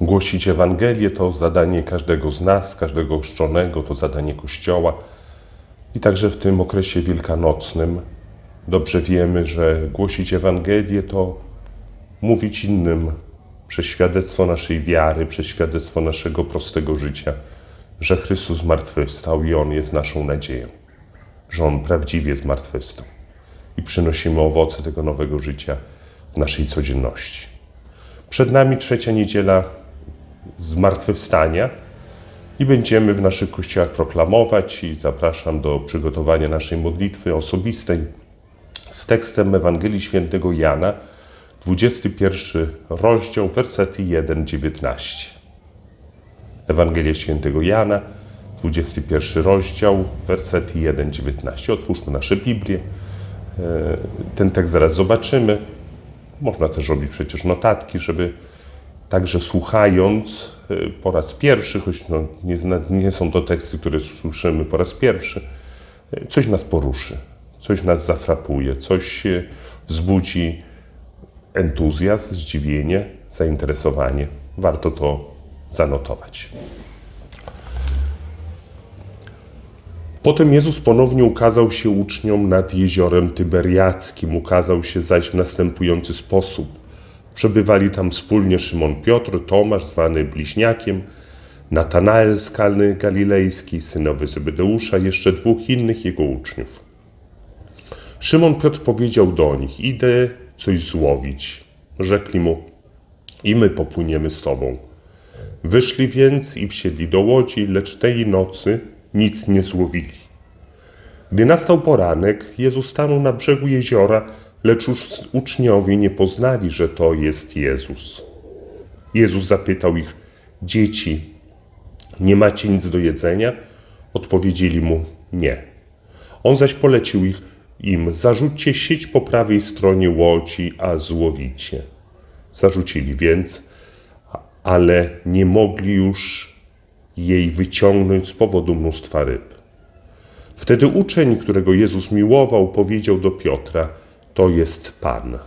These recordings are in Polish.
Głosić Ewangelię to zadanie każdego z nas, każdego chrzczonego, to zadanie Kościoła. I także w tym okresie wielkanocnym dobrze wiemy, że głosić Ewangelię to mówić innym przez świadectwo naszej wiary, przez świadectwo naszego prostego życia, że Chrystus zmartwychwstał i On jest naszą nadzieją, że On prawdziwie zmartwychwstał i przynosimy owoce tego nowego życia w naszej codzienności. Przed nami trzecia niedziela zmartwychwstania i będziemy w naszych kościołach proklamować i zapraszam do przygotowania naszej modlitwy osobistej z tekstem Ewangelii Świętego Jana, 21 rozdział, wersety 1-19. Ewangelia Świętego Jana, 21 rozdział, wersety 1-19. Otwórzmy nasze Biblię. E, Ten tekst zaraz zobaczymy. Można też robić przecież notatki, żeby także słuchając e, po raz pierwszy, choć no nie, nie są to teksty, które słyszymy po raz pierwszy, e, coś nas poruszy, coś nas zafrapuje, coś wzbudzi entuzjazm, zdziwienie, zainteresowanie. Warto to zanotować. Potem Jezus ponownie ukazał się uczniom nad jeziorem Tyberiackim. Ukazał się zaś w następujący sposób. Przebywali tam wspólnie Szymon Piotr, Tomasz zwany Bliźniakiem, Natanael z Kalny Galilejskiej, synowy Zebedeusza, jeszcze dwóch innych jego uczniów. Szymon Piotr powiedział do nich: Idę coś złowić. Rzekli mu: I my popłyniemy z tobą. Wyszli więc i wsiedli do łodzi, lecz tej nocy nic nie złowili. Gdy nastał poranek, Jezus stanął na brzegu jeziora, lecz uczniowie nie poznali, że to jest Jezus. Jezus zapytał ich: Dzieci, nie macie nic do jedzenia? Odpowiedzieli mu: Nie. On zaś polecił ich im: Zarzućcie sieć po prawej stronie łodzi, a złowicie. Zarzucili więc, ale nie mogli już jej wyciągnąć z powodu mnóstwa ryb. Wtedy uczeń, którego Jezus miłował, powiedział do Piotra: To jest Pan.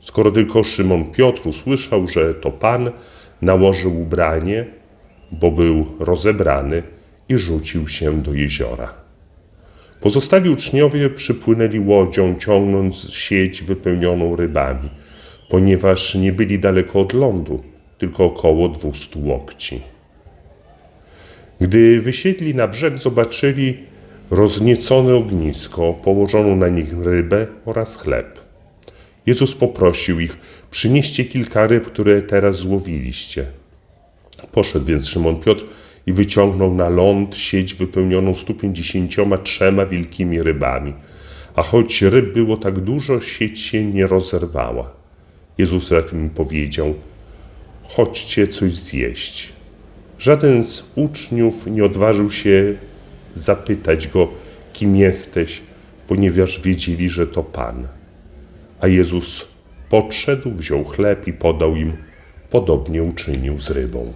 Skoro tylko Szymon Piotr usłyszał, że to Pan, nałożył ubranie, bo był rozebrany i rzucił się do jeziora. Pozostali uczniowie przypłynęli łodzią, ciągnąc sieć wypełnioną rybami, ponieważ nie byli daleko od lądu, tylko około dwustu łokci. Gdy wysiedli na brzeg, zobaczyli rozniecone ognisko, położoną na nich rybę oraz chleb. Jezus poprosił ich: Przynieście kilka ryb, które teraz złowiliście. Poszedł więc Szymon Piotr i wyciągnął na ląd sieć wypełnioną 153 wielkimi rybami. A choć ryb było tak dużo, sieć się nie rozerwała. Jezus zatem powiedział: Chodźcie coś zjeść. Żaden z uczniów nie odważył się zapytać go, kim jesteś, ponieważ wiedzieli, że to Pan. A Jezus podszedł, wziął chleb i podał im, podobnie uczynił z rybą.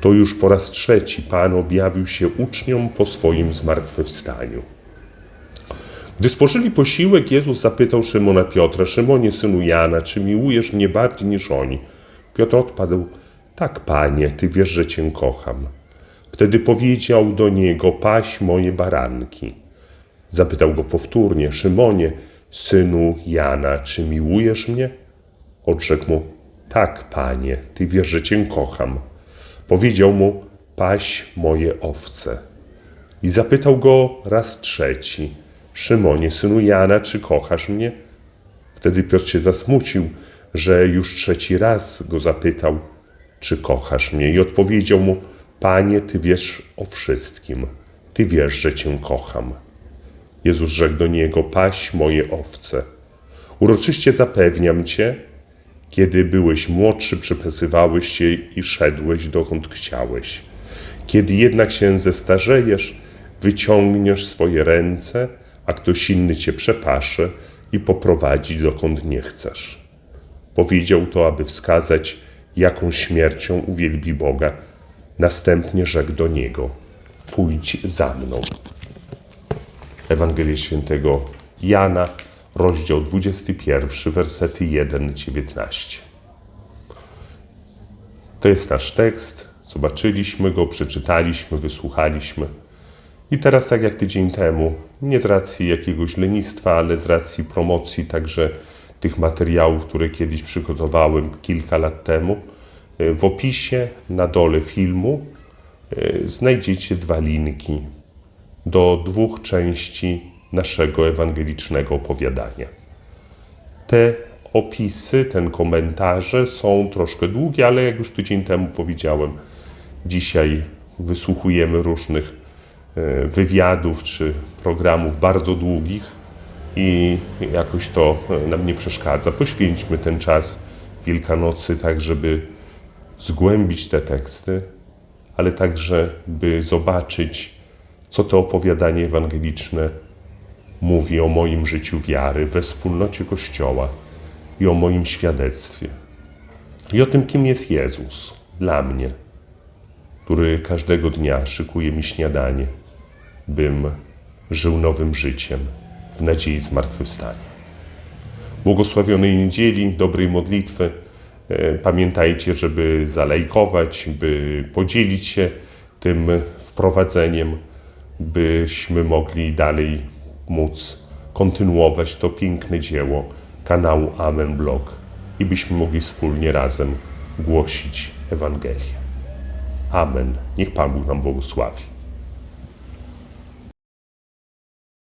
To już po raz trzeci Pan objawił się uczniom po swoim zmartwychwstaniu. Gdy spożyli posiłek, Jezus zapytał Szymona Piotra: Szymonie, synu Jana, czy miłujesz mnie bardziej niż oni? Piotr odpadł: Tak, panie, ty wiesz, że cię kocham. Wtedy powiedział do niego: Paś moje baranki. Zapytał go powtórnie: Szymonie, synu Jana, czy miłujesz mnie? Odrzekł mu: Tak, panie, ty wiesz, że cię kocham. Powiedział mu: Paś moje owce. I zapytał go raz trzeci: Szymonie, synu Jana, czy kochasz mnie? Wtedy Piotr się zasmucił, że już trzeci raz go zapytał, czy kochasz mnie? I odpowiedział mu: Panie, ty wiesz o wszystkim, ty wiesz, że cię kocham. Jezus rzekł do niego: Paś moje owce. Uroczyście zapewniam cię, kiedy byłeś młodszy, przepasywałeś się i szedłeś dokąd chciałeś. Kiedy jednak się zestarzejesz, wyciągniesz swoje ręce, a ktoś inny cię przepasze i poprowadzi dokąd nie chcesz. Powiedział to, aby wskazać, jaką śmiercią uwielbi Boga. Następnie rzekł do niego: Pójdź za mną. Ewangelia Świętego Jana, rozdział 21, wersety 1-19. To jest nasz tekst. Zobaczyliśmy go, przeczytaliśmy, wysłuchaliśmy. I teraz, tak jak tydzień temu, nie z racji jakiegoś lenistwa, ale z racji promocji także tych materiałów, które kiedyś przygotowałem kilka lat temu, w opisie na dole filmu y, znajdziecie dwa linki do dwóch części naszego ewangelicznego opowiadania. Te opisy, ten komentarze są troszkę długie, ale jak już tydzień temu powiedziałem, dzisiaj wysłuchujemy różnych e, wywiadów czy programów bardzo długich i jakoś to nam nie przeszkadza. Poświęćmy ten czas Wielkanocy tak, żeby zgłębić te teksty, ale także by zobaczyć, co to opowiadanie ewangeliczne mówi o moim życiu wiary we wspólnocie Kościoła i o moim świadectwie. I o tym, kim jest Jezus dla mnie, który każdego dnia szykuje mi śniadanie, bym żył nowym życiem w nadziei zmartwychwstania. Błogosławionej niedzieli, dobrej modlitwy. E, Pamiętajcie, żeby zalajkować, by podzielić się tym wprowadzeniem, byśmy mogli dalej móc kontynuować to piękne dzieło kanału Amen Blog i byśmy mogli wspólnie razem głosić Ewangelię. Amen. Niech Pan Bóg nam błogosławi.